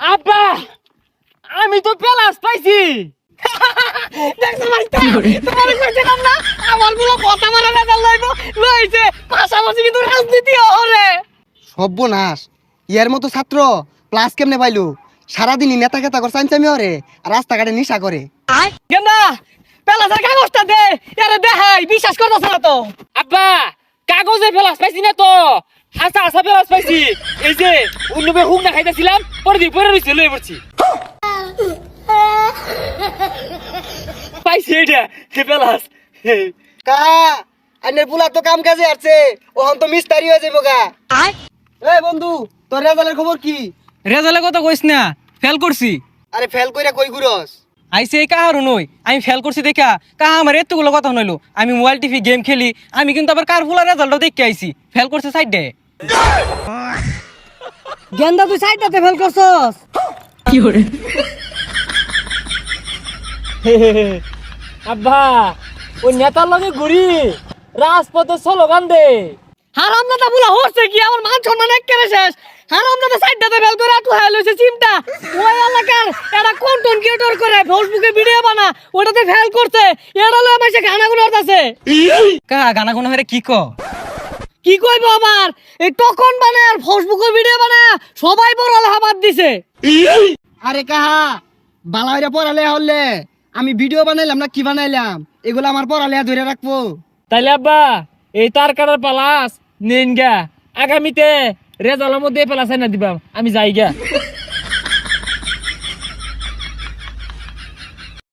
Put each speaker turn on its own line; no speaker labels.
আব্বা আমি তো পেলাস পাইছি।
দেখছ মাইস্টার তোমার কইছিলাম না আমারগুলো কথা মারা রেজাল্ট লইব। লইছে পাশাপাশি কিন্তু রাজনীতি হরে
সর্বনাশ। ইয়ার মতো ছাত্র ক্লাস কেমনে পাইলো? সারাদিনই নেতা খেতা করে চাইচামি হরে আর রাস্তাঘাটে নিশা করে।
গেন্দা পেলাসের কাগজটা দে আরে দেখাই বিশ্বাস করতেছ না তো।
আব্বা কাগজে পেলাস পাইছি না তো। হাসা হাসা পেলাস পাইছি। এই যে অন্যবে হুক না খাইতেছিলাম পরে দিয়ে পরে রয়েছে লয়ে পড়ছি। পাইছি এটা হে পেলাস
কাহা আইনের পুলা তো কাম কাজে আসছে ওহন তো মিস্তারি হয়ে যাব গা। এ বন্ধু তোর রেজাল্টের খবর কি?
রেজাল্টের কথা কইস না ফেল করছি।
আরে ফেল কইরা কই ঘুরস?
আইসে এই কাহারও নই? আমি ফেল করছি দেখা। কাহা আমার এতগুলো কথা নইলো? আমি মোবাইল টিভি গেম খেলি। আমি কিন্তু আবার কার ফুলার রেজাল্টও দেখে আইছি? ফেল করছে সাইড দে
গেন্দা তুই সাইডটাতে ফেল করছস?
আব্বা ওই নেতার লগে ঘুরি। রাজপথে স্লোগান দে।
হারাম দাদা বুলা হচ্ছে কি? আমার মান সম্মান একেবারে শেষ। হারাম দাদা সাইডটাতে ফেল করে তুই হাই লইছে চিন্তা। ওই এলাকার এটা কন্টেন্ট ক্রিয়েটর করে ফেসবুকে ভিডিও বানা ওটাতে ফেল করছে। এটা লয় আমার সে গানা গুলো আছে।
গানা হয়ে কি ক?
কি কইবো আবার? এই টকন বানায় আর ফেসবুকে ভিডিও বানায় সবাই বড় হাবাদ দিছে।
আরে কাহা বালা হইরা পড়ালে হলে আমি ভিডিও বানাইলাম না কি বানাইলাম? এগুলো আমার পড়ালে ধরে রাখব।
তাইলে আব্বা এই তার কাটার পালাস নেন গা। আগামীতে রেজাল্টের মধ্যে পেলাস না দিবাম আমি যাই গা।